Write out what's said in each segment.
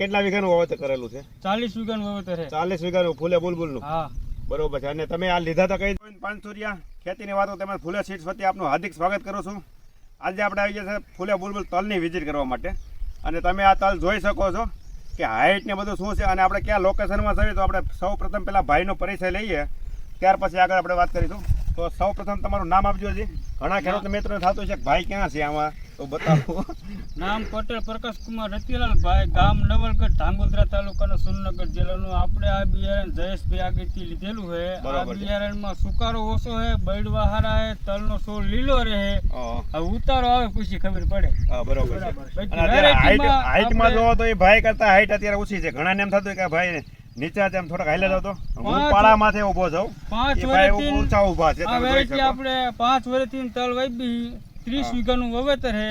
કેટલા વીઘાનું વાવેતર કરેલું છે? ચાલીસ વીઘાનું વાવેતર છે. ચાલીસ વીઘાનું ફૂલે બુલબુલનું? હા. બરોબર છે. અને તમે આ લીધા હતા કઈ પાંચસો રૂપિયા. ખેતીની વાતો તમે ફૂલે સીટ્સ વતી આપનું હાર્દિક સ્વાગત કરું છું. આજે આપણે આવી ગયા છે ફૂલે બુલબુલ તલની વિઝિટ કરવા માટે. અને તમે આ તલ જોઈ શકો છો કે હાઇટ ને બધું શું છે અને આપણે ક્યાં લોકેશનમાં જઈએ તો આપણે સૌ પ્રથમ પહેલાં ભાઈનો પરિચય લઈએ. ત્યાર પછી આગળ આપણે વાત કરીશું. તો સૌ પ્રથમ તમારું નામ આપજો હજી. ઘણા ખેડૂત મિત્રો થતું છે કે ભાઈ ક્યાં છે આમાં? તો બતાવો. નામ પટેલ પ્રકાશ કુમાર રતિલાલ ભાઈ ગામ નવલગઢ ધાંગોદ્રા તાલુકાનો સુરનગર જિલ્લાનું. આપણે આ બિયારણ જયેશભાઈ આગળથી લીધેલું છે. આ. બિયારણમાં સુકારો ઓછો છે બૈડવા હારા છે તલનો છોડ લીલો રહે હવે ઉતારો આવે પછી ખબર પડે. બરોબર હાઈટમાં જોવો તો એ ભાઈ કરતા હાઈટ અત્યારે ઓછી છે. ઘણા એમ થતું કે ભાઈ નીચે તેમ થોડાક હાઈલે તો. હું પાળા માથે ઊભો છું પાંચ વર્ષથી ઊંચા ઊભા છે આ વેરાયટી આપણે પાંચ વર્ષથી તલ વાવી ત્રીસ વીઘાનું વાવેતર છે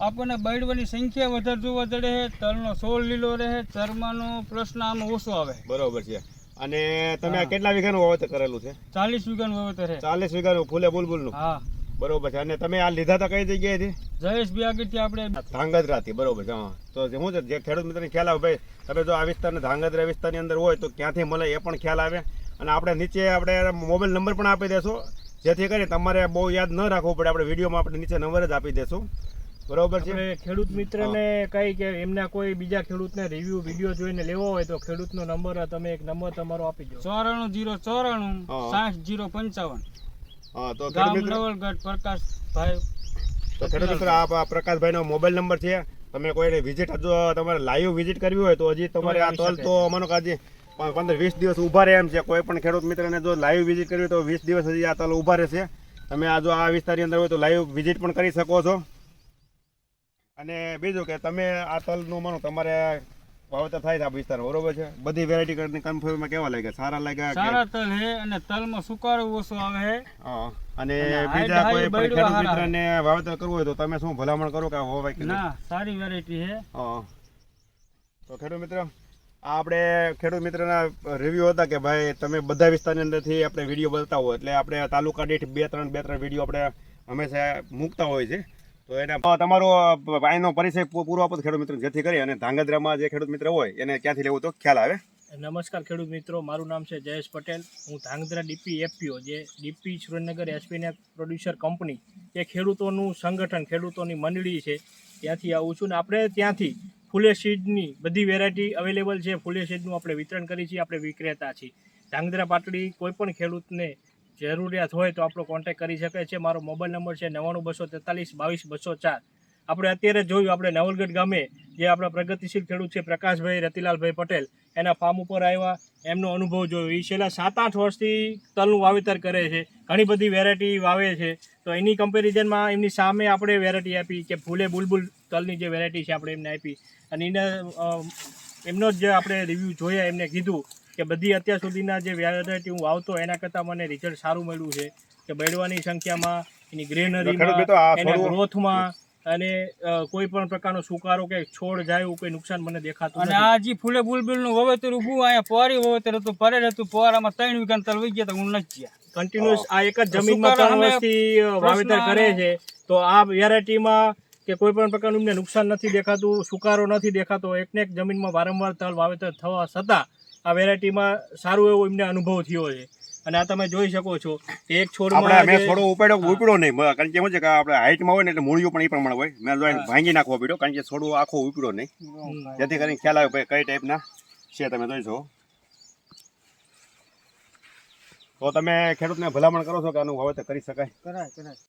આપણને બૈડવાની સંખ્યા વધારે જોવા જડે છે તલનો સોળ લીલો રહે. ચરમાનો પ્રશ્ન આમ ઓછો આવે. બરોબર છે. અને તમે કેટલા વીઘાનું વાવેતર કરેલું છે? ચાલીસ વીઘાનું વાવેતર છે ચાલીસ વીઘાનું ફૂલે બુલબુલનું? હા. બરોબર છે. અને તમે આ લીધા હતા કઈ જગ્યાએથી? જયેશભાઈ આગળથી આપણે ધાંગધ્રાથી. બરોબર છે હા. તો શું છે જે ખેડૂત મિત્રને ખ્યાલ આવે ભાઈ તમે જો આ વિસ્તારના ધાંગધ્રા વિસ્તારની અંદર હોય તો ક્યાંથી મળે એ પણ ખ્યાલ આવે. અને આપણે નીચે આપણે મોબાઈલ નંબર પણ આપી દેશું. જેથી કરી તમારે બહુ યાદ ન રાખવું પડે. આપણે વિડીયોમાં આપણે નીચે નંબર જ આપી દેશું. બરોબર છે? ખેડૂત મિત્રને કઈ કે એમના કોઈ બીજા ખેડૂતને રિવ્યુ વીડિયો જોઈને લેવો હોય તો ખેડૂતનો નંબર તમે એક નંબર તમારો આપી દો. ચોરાણું જીરો ચોરાણું હા. સાઠ જીરો પંચાવન. હા તો પ્રકાશભાઈ તો ખેડૂત મિત્ર આ આ પ્રકાશભાઈનો મોબાઈલ નંબર છે. તમે કોઈને વિઝિટ હજુ તમારે લાઈવ વિઝિટ કરવી હોય તો હજી તમારે આ તલ તો માનો કે હજી પ- પંદર વીસ દિવસ ઊભા રહે એમ છે. કોઈ પણ ખેડૂત મિત્રને જો લાઈવ વિઝિટ કરવી તો વીસ દિવસ હજી આ તલ ઊભા રહેશે. તમે આ જો આ વિસ્તારની અંદર હોય તો લાઈવ વિઝિટ પણ કરી શકો છો. અને બીજું કે તમે આ તલનું માનો તમારે વાવેતર થાય છે આ વિસ્તારમાં બરોબર છે? બધી વેરાયટી કરીને કન્ફર્મમાં કેવા લાગ્યા? સારા લાગ્યા સારા તલ છે અને તલમાં સુકારો ઓછો આવે છે હા. અને બીજા કોઈ ખેડૂત મિત્રને વાવેતર કરવું હોય તો તમે શું ભલામણ કરો કે હોવાય કે ના સારી વેરાયટી છે હા. તો ખેડૂત મિત્ર આપણે ખેડૂત મિત્રના રિવ્યુ હતા કે ભાઈ તમે બધા વિસ્તારની અંદરથી આપણે વીડિયો બતાવો એટલે આપણે તાલુકા દીઠ બે ત્રણ બે ત્રણ વીડિયો આપણે હંમેશા મૂકતા હોય છે. તો એના તમારો ભાઈનો પરિચય પૂરો આપો ખેડૂત મિત્ર, જેથી કરી અને ધાંગધ્રામાં જે ખેડૂત મિત્ર હોય એને ક્યાંથી લેવું તો ખ્યાલ આવે. નમસ્કાર ખેડૂત મિત્રો, મારું નામ છે જયેશ પટેલ. હું ધાંગધ્રા ડીપી એફપીઓ, જે ડીપી સુરેન્દ્રનગર એસપીને પ્રોડ્યુસર કંપની એ ખેડૂતોનું સંગઠન, ખેડૂતોની મંડળી છે, ત્યાંથી આવું છું ને આપણે ત્યાંથી ફૂલે સીડની બધી વેરાયટી અવેલેબલ છે. ફૂલે સીડનું આપણે વિતરણ કરીએ છીએ, આપણે વિક્રેતા છીએ. ધાંગધ્રા પાટડી કોઈપણ ખેડૂતને જરૂરિયાત હોય તો આપણો કોન્ટેક્ટ કરી શકે છે. મારો મોબાઈલ નંબર છે નવ્વાણું બસો તેતાલીસ બાવીસ બસો ચાર. આપણે અત્યારે જોયું, આપણે નવલગઢ ગામે જે આપણા પ્રગતિશીલ ખેડૂત છે પ્રકાશભાઈ રતિલાલભાઈ પટેલ, એના ફાર્મ ઉપર આવ્યા, એમનો અનુભવ જોયો. એ છેલ્લા સાત આઠ વર્ષથી તલનું વાવેતર કરે છે, ઘણી બધી વેરાયટી વાવે છે. તો એની કમ્પેરિઝનમાં એમની સામે આપણે વેરાયટી આપી કે ફૂલે બુલબુલ તલની જે વેરાયટી છે આપણે એમને આપી. અને એને એમનો જ જે આપણે રિવ્યૂ જોયા, એમને કીધું કે બધી અત્યાર સુધીના જે વેરાયટી હું વાવતો એના કરતાં મને રિઝલ્ટ સારું મળ્યું છે. કે બૈડવાની સંખ્યામાં એની ગ્રેનરીમાં એના ગ્રોથમાં અને કોઈ પણ પ્રકારનો સુકારો કે છોડ જાય એવું કોઈ નુકસાન મને દેખાતું અને આ જે ફૂલે બુલબુલનું વાવેતર ઊભું અહીંયા પોરી વાવેતર હતું પરેડ હતું પોરામાં ત્રણ વીઘા તલ વહી ગયા તો હું નથી ગયા. કન્ટિન્યુઅસ આ એક જ જમીનમાં ત્રણ વર્ષથી વાવેતર કરે છે. તો આ વેરાયટીમાં કે કોઈ પણ પ્રકારનું એમને નુકસાન નથી દેખાતું સુકારો નથી દેખાતો એકને એક જમીનમાં વારંવાર તલ વાવેતર થવા છતાં આ વેરાયટીમાં સારું એવો એમને અનુભવ થયો છે. અને આ તમે જોઈ શકો છો એક આપણે છોડમાં મેં થોડો ઉપાડ્યો ઉપડ્યો નહીં. કારણ કે એમ છે કે આપણે હાઈટમાં હોય ને એટલે મૂળિયું પણ એ પ્રમાણે હોય. મેં ભાંગી નાખવો પડ્યો કારણ કે થોડું આખો ઉપડ્યો નહીં. જેથી કરીને ખ્યાલ આવે ભાઈ કઈ ટાઈપના છે તમે જોઈ છો તો તમે ખેડૂતને ભલામણ કરો છો કે આનું વાવેતર કરી શકાય? કરાય કરાય.